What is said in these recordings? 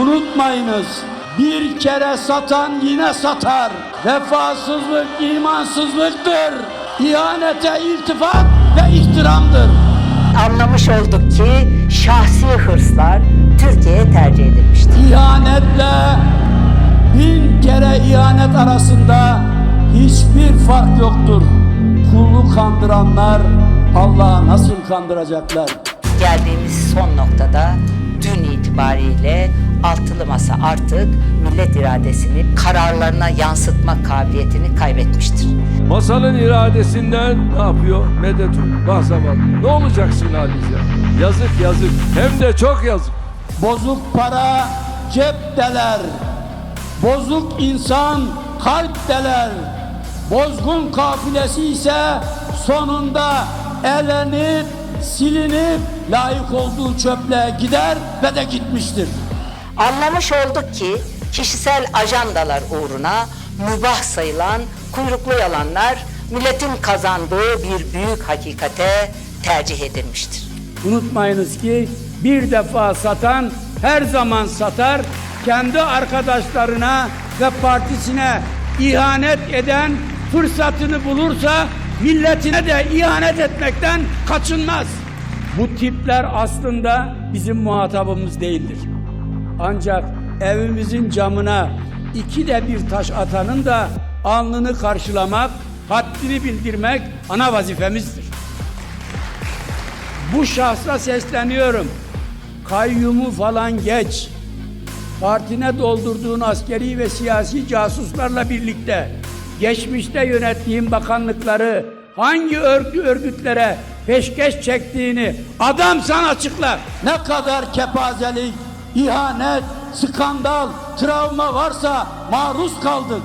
Unutmayınız bir kere satan yine satar. Vefasızlık imansızlıktır. İhanete iltifat ve ihtiramdır. Anlamış olduk ki şahsi hırslar Türkiye'ye tercih edilmiştir. İhanetle bin kere ihanet arasında hiçbir fark yoktur. Kulu kandıranlar Allah'ı nasıl kandıracaklar? Geldiğimiz son noktada dün itibariyle altılı masa artık millet iradesini kararlarına yansıtma kabiliyetini kaybetmiştir. Masanın iradesinden ne yapıyor? Medet zavallı. Ne olacaksın halinize? Yazık yazık. Hem de çok yazık. Bozuk para cep deler. Bozuk insan kalp deler. Bozgun kafilesi ise sonunda elenip silinip layık olduğu çöple gider ve de gitmiştir. Anlamış olduk ki kişisel ajandalar uğruna mübah sayılan kuyruklu yalanlar milletin kazandığı bir büyük hakikate tercih edilmiştir. Unutmayınız ki bir defa satan her zaman satar. Kendi arkadaşlarına ve partisine ihanet eden fırsatını bulursa milletine de ihanet etmekten kaçınmaz. Bu tipler aslında bizim muhatabımız değildir. Ancak evimizin camına iki de bir taş atanın da alnını karşılamak, haddini bildirmek ana vazifemizdir. Bu şahsa sesleniyorum. Kayyumu falan geç. Partine doldurduğun askeri ve siyasi casuslarla birlikte geçmişte yönettiğin bakanlıkları hangi örgü örgütlere peşkeş çektiğini adam sana açıkla. Ne kadar kepazelik, ihanet, skandal, travma varsa maruz kaldık.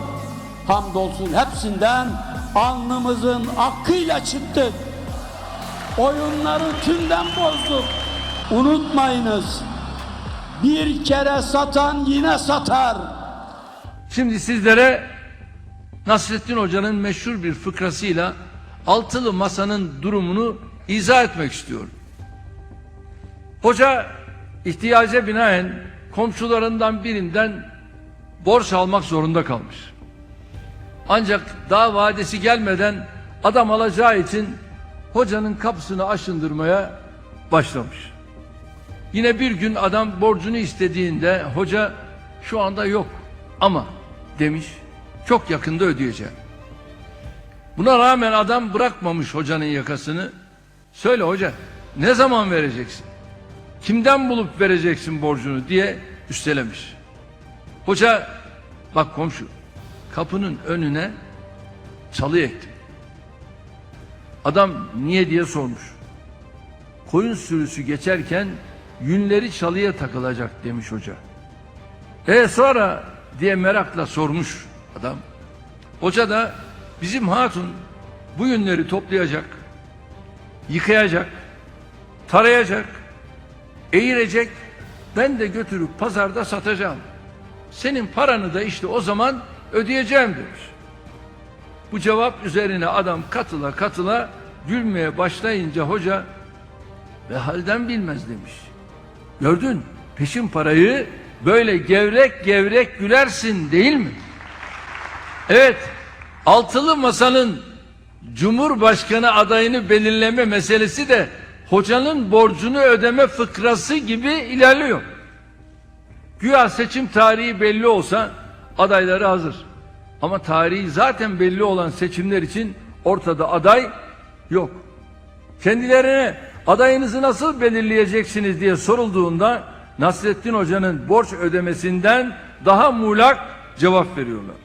Hamdolsun hepsinden alnımızın akıyla çıktık. Oyunları tümden bozduk. Unutmayınız. Bir kere satan yine satar. Şimdi sizlere Nasrettin Hoca'nın meşhur bir fıkrasıyla altılı masanın durumunu izah etmek istiyorum. Hoca ihtiyaca binaen komşularından birinden borç almak zorunda kalmış. Ancak daha vadesi gelmeden adam alacağı için hocanın kapısını aşındırmaya başlamış. Yine bir gün adam borcunu istediğinde hoca şu anda yok ama demiş çok yakında ödeyeceğim. Buna rağmen adam bırakmamış hocanın yakasını. Söyle hoca ne zaman vereceksin? Kimden bulup vereceksin borcunu diye üstelemiş. Hoca bak komşu kapının önüne çalı ektim. Adam niye diye sormuş. Koyun sürüsü geçerken yünleri çalıya takılacak demiş hoca. E sonra diye merakla sormuş adam. Hoca da bizim hatun bu yünleri toplayacak, yıkayacak, tarayacak, eğirecek, ben de götürüp pazarda satacağım. Senin paranı da işte o zaman ödeyeceğim demiş. Bu cevap üzerine adam katıla katıla gülmeye başlayınca hoca ve halden bilmez demiş. Gördün peşin parayı böyle gevrek gevrek gülersin değil mi? Evet altılı masanın Cumhurbaşkanı adayını belirleme meselesi de hocanın borcunu ödeme fıkrası gibi ilerliyor. Güya seçim tarihi belli olsa adayları hazır. Ama tarihi zaten belli olan seçimler için ortada aday yok. Kendilerine adayınızı nasıl belirleyeceksiniz diye sorulduğunda Nasrettin Hoca'nın borç ödemesinden daha muğlak cevap veriyorlar.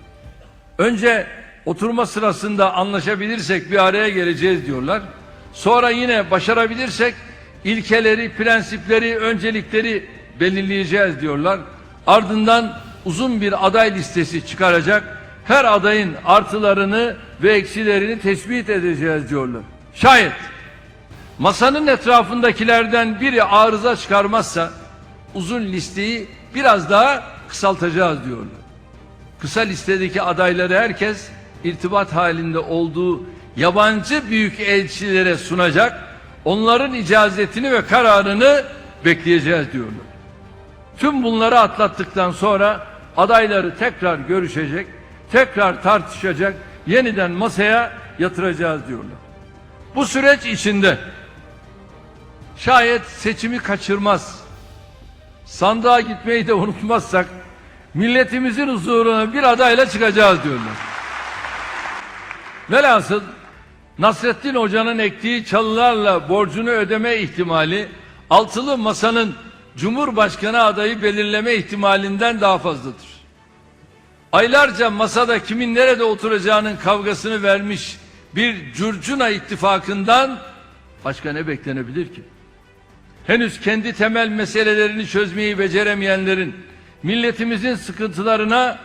Önce oturma sırasında anlaşabilirsek bir araya geleceğiz diyorlar. Sonra yine başarabilirsek ilkeleri, prensipleri, öncelikleri belirleyeceğiz diyorlar. Ardından uzun bir aday listesi çıkaracak. Her adayın artılarını ve eksilerini tespit edeceğiz diyorlar. Şayet masanın etrafındakilerden biri arıza çıkarmazsa uzun listeyi biraz daha kısaltacağız diyorlar. Kısa listedeki adayları herkes irtibat halinde olduğu yabancı büyük elçilere sunacak. Onların icazetini ve kararını bekleyeceğiz diyorlar. Tüm bunları atlattıktan sonra adayları tekrar görüşecek, tekrar tartışacak, yeniden masaya yatıracağız diyorlar. Bu süreç içinde şayet seçimi kaçırmaz, sandığa gitmeyi de unutmazsak milletimizin huzuruna bir adayla çıkacağız diyorlar. Velhasıl Nasrettin Hoca'nın ektiği çalılarla borcunu ödeme ihtimali altılı masanın Cumhurbaşkanı adayı belirleme ihtimalinden daha fazladır. Aylarca masada kimin nerede oturacağının kavgasını vermiş bir curcuna ittifakından başka ne beklenebilir ki? Henüz kendi temel meselelerini çözmeyi beceremeyenlerin milletimizin sıkıntılarına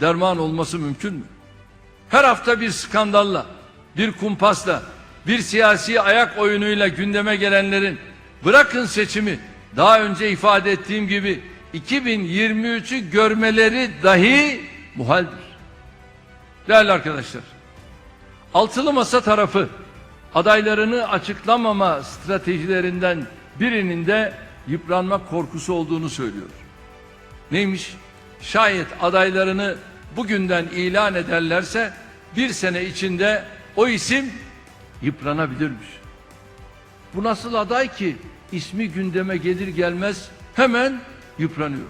derman olması mümkün mü? Her hafta bir skandalla, bir kumpasla, bir siyasi ayak oyunuyla gündeme gelenlerin bırakın seçimi daha önce ifade ettiğim gibi 2023'ü görmeleri dahi muhaldir. Değerli arkadaşlar, altılı masa tarafı adaylarını açıklamama stratejilerinden birinin de yıpranma korkusu olduğunu söylüyor. Neymiş? Şayet adaylarını bugünden ilan ederlerse bir sene içinde o isim yıpranabilirmiş. Bu nasıl aday ki ismi gündeme gelir gelmez hemen yıpranıyor.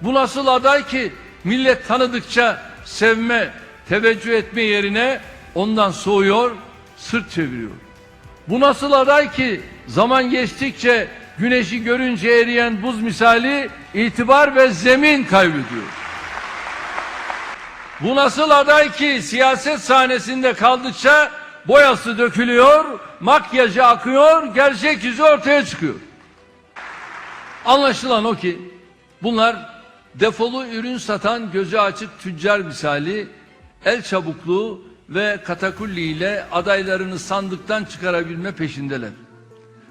Bu nasıl aday ki millet tanıdıkça sevme, teveccüh etme yerine ondan soğuyor, sırt çeviriyor. Bu nasıl aday ki zaman geçtikçe güneşi görünce eriyen buz misali itibar ve zemin kaybediyor. Bu nasıl aday ki siyaset sahnesinde kaldıkça boyası dökülüyor, makyajı akıyor, gerçek yüzü ortaya çıkıyor. Anlaşılan o ki bunlar defolu ürün satan gözü açık tüccar misali el çabukluğu ve katakulli ile adaylarını sandıktan çıkarabilme peşindeler.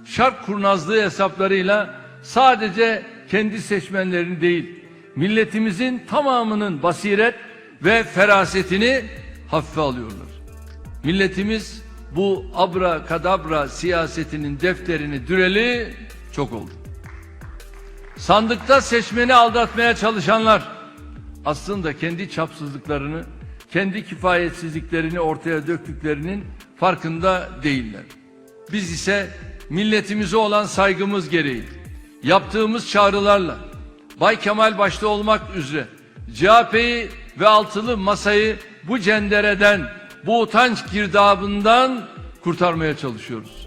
Şark kurnazlığı hesaplarıyla sadece kendi seçmenlerini değil, milletimizin tamamının basiret ve ferasetini hafife alıyorlar. Milletimiz bu abra kadabra siyasetinin defterini düreli çok oldu. Sandıkta seçmeni aldatmaya çalışanlar aslında kendi çapsızlıklarını, kendi kifayetsizliklerini ortaya döktüklerinin farkında değiller. Biz ise milletimize olan saygımız gereği yaptığımız çağrılarla Bay Kemal başta olmak üzere CHP'yi ve altılı masayı bu cendereden, bu utanç girdabından kurtarmaya çalışıyoruz.